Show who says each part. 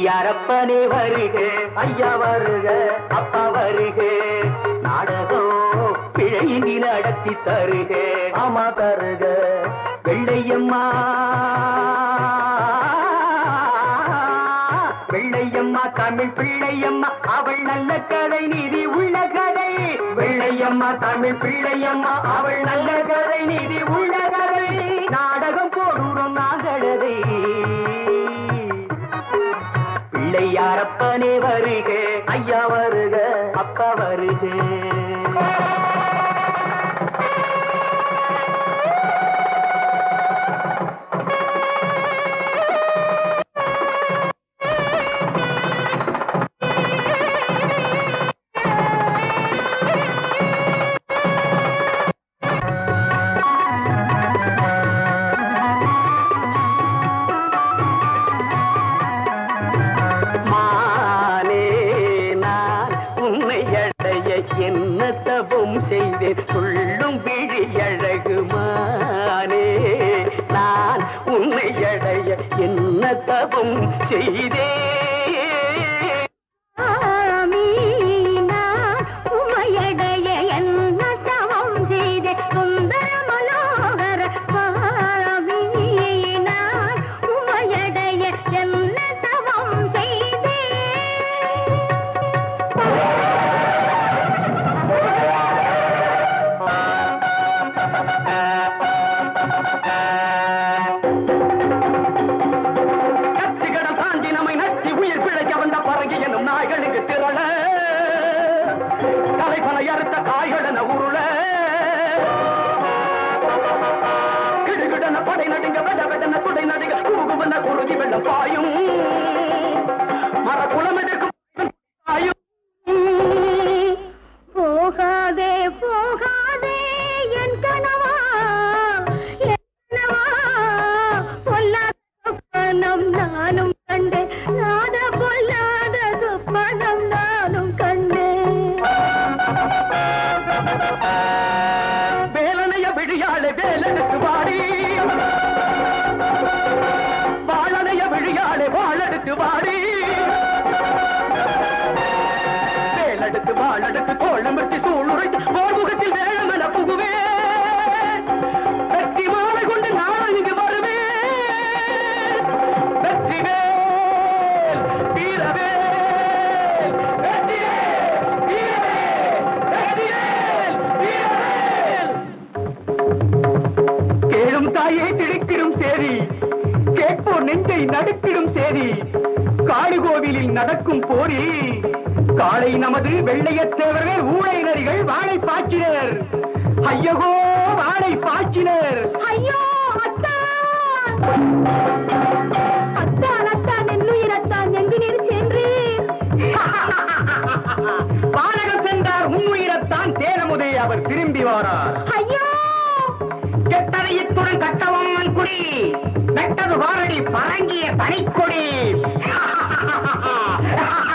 Speaker 1: பிள்ளையாரப்பனே வருக ஐயா வருக அப்பா வருக. நாடகம் பிழையின்றி நடத்தி தருக ஆமா தருக. வெள்ளையம்மா வெள்ளையம்மா தமிழ் பிள்ளையம்மா அவள் நல்ல கதை நீதி உள்ள கதை. வெள்ளையம்மா தமிழ் பிள்ளையம்மா அவள் நல்ல யாரப்பனே வருக? ஐயா வருக அப்பா வருகே. செய்தேன் சொல்லும் விழி அழகுமானே நான் உன்னை அடைய என்ன தபம் செய்தேன். என்னும் திரள. தலைப்பனை அறுத்த காய்களென உருள கிடுகிடன படை நடுங்க வெட வெடன துடை நடுங்க கூகுவன குறுகி வெள்ளப்பா வேலெடுத்து வாழெடுத்து தோழமிட்டு சூளுரைத்து போர்முகத்தில் வேளமென புகுவே. வெற்றி மாலை கொண்டு நான் இங்கு வருவே. வெற்றிவேல் வீரவேல் வெற்றிவேல் கேளும் தாயே திடுக்கிடும் சேரி. கேட்போர் நெஞ்சை நடுக்கிடும் சேரி. காடுகோவிலில் நடக்கும் போரில் காளை நமது வெள்ளையத்தேவர்கள் ஊழை நரிகள் வாழை பாய்ச்சினர். ஐயகோ வாழை பாய்ச்சினர்.
Speaker 2: ஐயோ அத்தான் அத்தான் அத்தான் என்னுயிர் அத்தான் எங்கு நீர்
Speaker 1: சென்றீர் உன்னுயிரத்தான் தேனமுதே அவர் திரும்பி வாரார்.
Speaker 2: ஐயோ!
Speaker 1: கெட்டதையத்துடன் கட்டவம்மன் குடி. வெட்டது வாரடி பரங்கிய பனிக்கொடி